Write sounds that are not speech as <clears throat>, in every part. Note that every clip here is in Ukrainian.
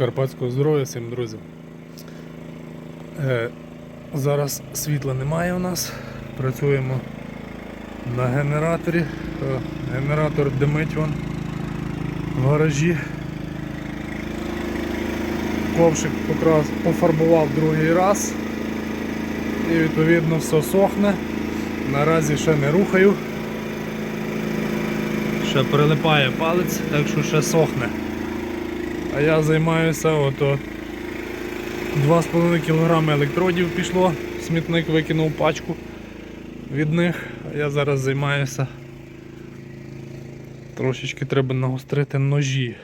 Карпатського здоров'я всім друзям. Е, зараз світла немає у нас. Працюємо на генераторі. Е, генератор димить вон в гаражі. Ковшик покрас, пофарбував другий раз. І відповідно все сохне. Наразі ще не рухаю. Ще прилипає палець, так що ще сохне. А я займаюся ото 2,5 кг електродів пішло, смітник викинув пачку від них, а я зараз займаюся. Трошечки треба нагострити ножі.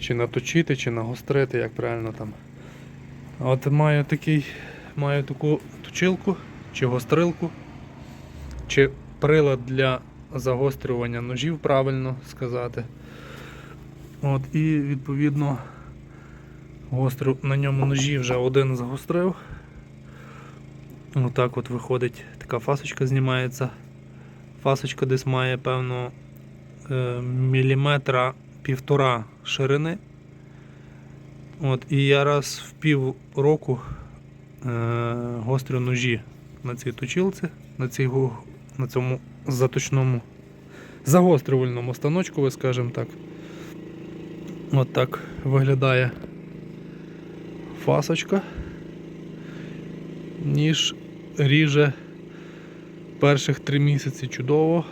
Чи наточити, чи нагострити, як правильно там. От маю такий, маю таку точилку, чи гострилку, чи прилад для загострювання ножів, правильно сказати. От, і відповідно гострю на ньому ножі вже один загострив. Отак от виходить, така фасочка знімається. Фасочка десь має певно е, міліметра півтора ширини. От, і я раз в пів року е, гострю ножі на цій точилці, на, цій, на цьому заточному загострювальному станочку, ви скажемо так. От так виглядає фасочка. Ніж ріже перших три місяці чудово,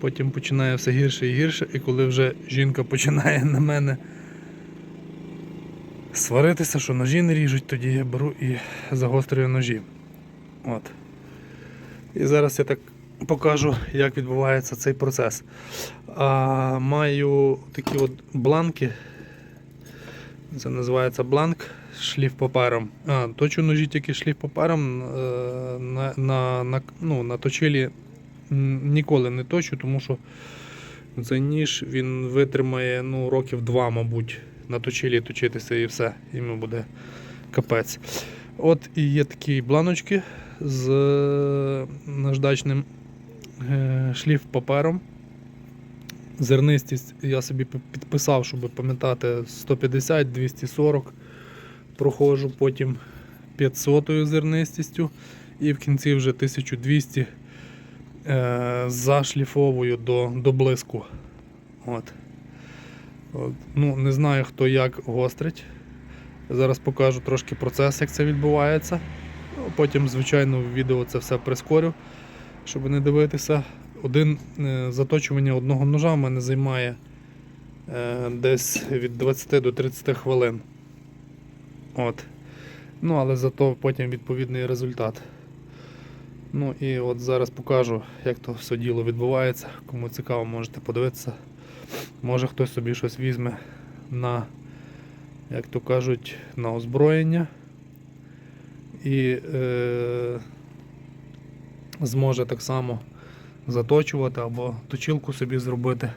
потім починає все гірше і гірше, і коли вже жінка починає на мене сваритися, що ножі не ріжуть, тоді я беру і загострюю ножі. От. І зараз я так покажу, як відбувається цей процес. А, маю такі от бланки. Це називається бланк шліф папером. А, точу ножі тільки шліф папером. е, На, на, на, ну, на точилі ніколи не точу, тому що цей ніж він витримає ну, років два, мабуть, на точилі точитися і все. Йому буде капець. От і є такі бланочки з е, наждачним е, шліф папером. Зернистість я собі підписав, щоб пам'ятати 150-240 проходжу, потім 500 зернистістю і в кінці вже 1200 е, зашліфовую до, до блиску. От. От. Ну, не знаю хто як гострить. Зараз покажу трошки процес, як це відбувається. Потім, звичайно, в відео це все прискорю, щоб не дивитися. Один е, заточування одного ножа в мене займає е, десь від 20 до 30 хвилин. От. Ну, але зато потім відповідний результат. Ну і от зараз покажу, як то все діло відбувається. Кому цікаво, можете подивитися. Може хтось собі щось візьме на, як то кажуть, на озброєння. І е, зможе так само заточувати або точилку собі зробити.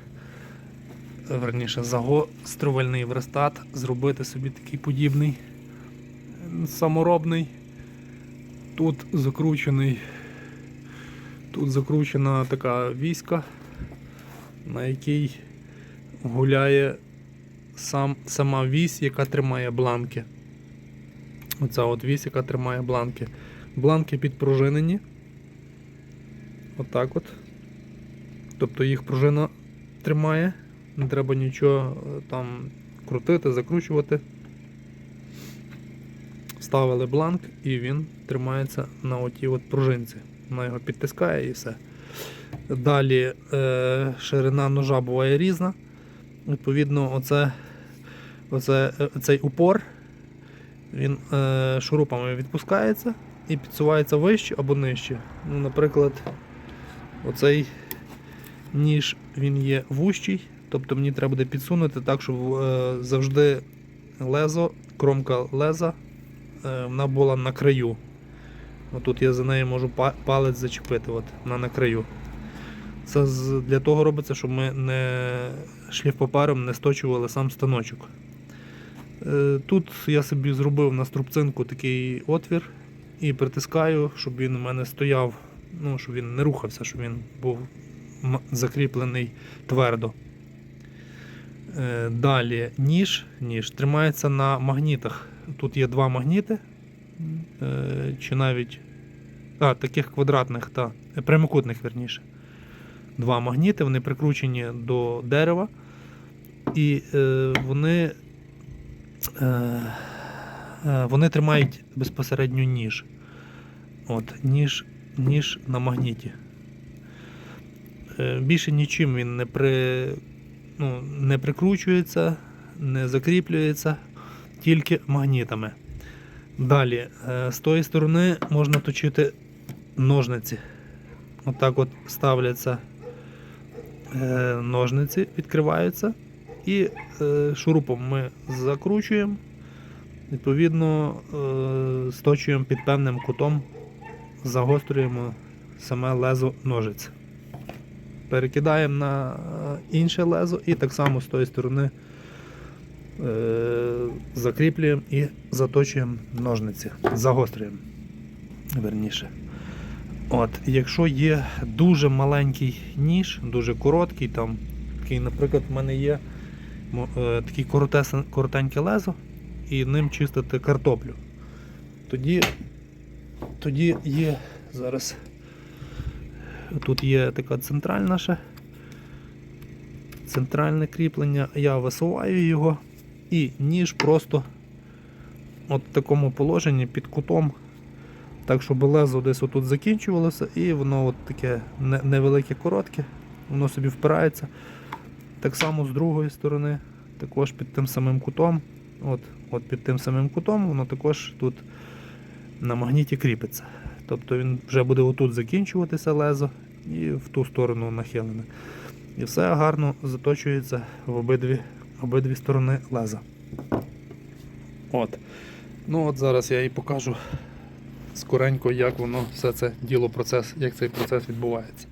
Верніше, загострювальний верстат, зробити собі такий подібний е, саморобний. Тут закручений, тут закручена така віська, на якій гуляє сам, сама вісь, яка тримає бланки. Оця от вісь, яка тримає бланки. Бланки підпружинені. Отак от. Тобто їх пружина тримає, не треба нічого е, там крутити, закручувати. Ставили бланк і він тримається на отій от пружинці. Вона його підтискає і все. Далі е, ширина ножа буває різна. Відповідно, оце, оце, е, цей упор він е, шурупами відпускається і підсувається вище або нижче. Ну, наприклад, оцей ніж він є вущий, тобто мені треба буде підсунути так, щоб е, завжди лезо, кромка леза е, вона була на краю. Отут я за нею можу палець зачепити, от, вона на краю. Це для того робиться, щоб ми не шліфпапером не сточували сам станочок. Е, Тут я собі зробив на струбцинку такий отвір і притискаю, щоб він у мене стояв, ну, щоб він не рухався, щоб він був закріплений твердо. Е, Далі ніж, ніж тримається на магнітах. Тут є два магніти, е, чи навіть а, таких квадратних, та, е, прямокутних, верніше. Два магніти, вони прикручені до дерева, і е, вони, е, вони тримають безпосередньо ніж. От, ніж, ніж на магніті. Е, Більше нічим він не, при, ну, не прикручується, не закріплюється, тільки магнітами. Далі, е, з тої сторони можна точити ножниці. Отак от ставляться е, ножниці, відкриваються, і шурупом ми закручуємо, відповідно, сточуємо під певним кутом, загострюємо саме лезо ножиць. Перекидаємо на е, інше лезо і так само з тої сторони е, закріплюємо і заточуємо ножниці, загострюємо. Верніше. От, якщо є дуже маленький ніж, дуже короткий, там, такий, наприклад, в мене є е, коротесен- коротеньке лезо, і ним чистити картоплю. Тоді, тоді є зараз. Тут є така центральна ще. Центральне кріплення. Я висуваю його і ніж просто от в такому положенні під кутом. Так, щоб лезо десь отут закінчувалося, і воно от таке невелике коротке, воно собі впирається. Так само з другої сторони, також під тим самим кутом. От, от під тим самим кутом воно також тут на магніті кріпиться. Тобто він вже буде отут закінчуватися лезо і в ту сторону нахилене. І все гарно заточується в обидві, обидві сторони леза. От. Ну от зараз я і покажу скоренько, як воно все це діло процес, як цей процес відбувається.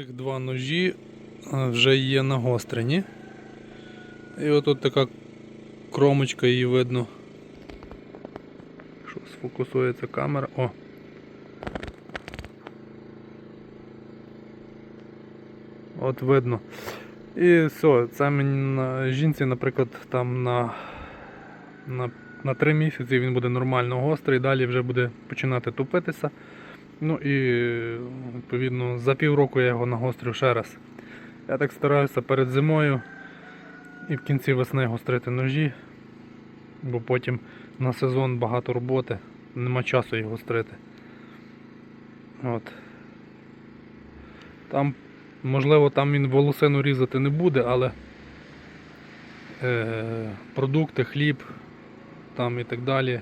Тих два ножі вже є нагострені. І отут така кромочка її видно. Що сфокусується камера. О! От видно. І все, це мені на жінці, наприклад, там на, на, на 3 місяці він буде нормально гострий, далі вже буде починати тупитися. Ну і відповідно за півроку я його нагострю ще раз. Я так стараюся перед зимою і в кінці весни гострити ножі, бо потім на сезон багато роботи, нема часу їх гострити. От. Там, можливо, там він волосину різати не буде, але е, продукти, хліб там і так далі,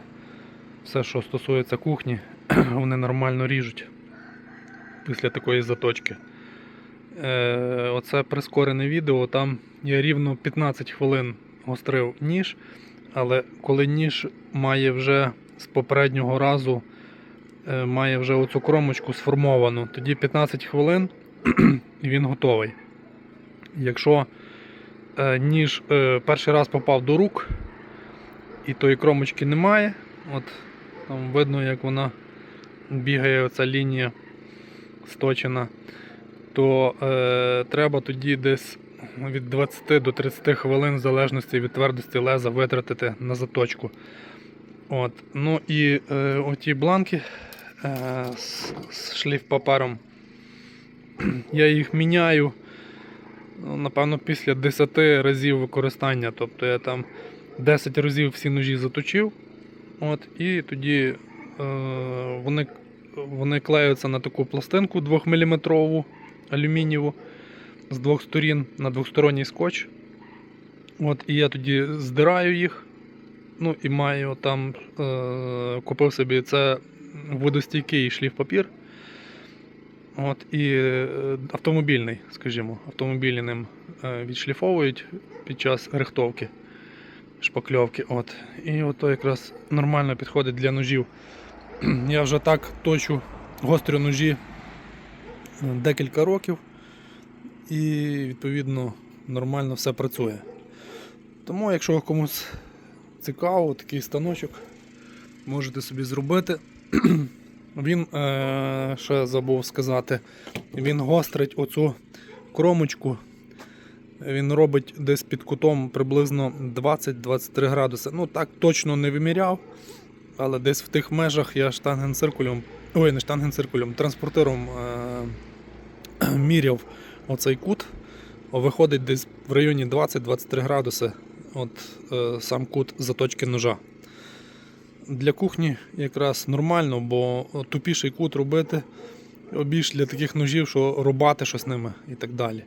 все, що стосується кухні, <clears throat> вони нормально ріжуть після такої заточки. Е, оце прискорене відео, там я рівно 15 хвилин гострив ніж, але коли ніж має вже з попереднього разу е, має вже оцю кромочку сформовану, тоді 15 хвилин і <clears throat> він готовий. Якщо е, ніж е, перший раз попав до рук, і тої кромочки немає. От там видно, як вона бігає оця лінія сточена, то е, треба тоді десь від 20 до 30 хвилин, в залежності від твердості леза, витратити на заточку. От. Ну і е, оті бланки е, з, з шліфпапером. Я їх міняю. Ну, напевно, після 10 разів використання. Тобто я там 10 разів всі ножі заточив. От, і тоді вони, вони клеються на таку пластинку 2-мм алюмінієву з двох сторін на двосторонній скотч. От, і я тоді здираю їх. Ну і маю там, е, купив собі це водостійкий шліфпапір. От, і е, автомобільний, скажімо, автомобільні ним е, відшліфовують під час рихтовки, шпакльовки. От. І ото якраз нормально підходить для ножів. <clears throat> Я вже так точу гострі ножі е, декілька років, і відповідно нормально все працює. Тому, якщо комусь цікаво, такий станочок можете собі зробити. <clears throat> Він, е, ще забув сказати, він гострить оцю кромочку. Він робить десь під кутом приблизно 20-23 градуси. Ну так точно не виміряв, але десь в тих межах я штангенциркулем, ой, не штангенциркулем, транспортером е, <clears throat> міряв оцей кут. Виходить десь в районі 20-23 градуси от е, сам кут заточки ножа. Для кухні якраз нормально, бо тупіший кут робити більш для таких ножів, що рубати щось ними і так далі.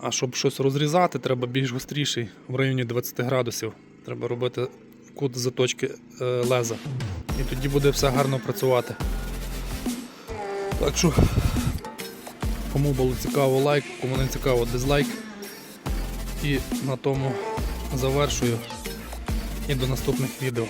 А щоб щось розрізати, треба більш гостріший в районі 20 градусів. Треба робити кут заточки е, леза. І тоді буде все гарно працювати. Так що, кому було цікаво лайк, кому не цікаво дизлайк. І на тому завершую. І до наступних відео.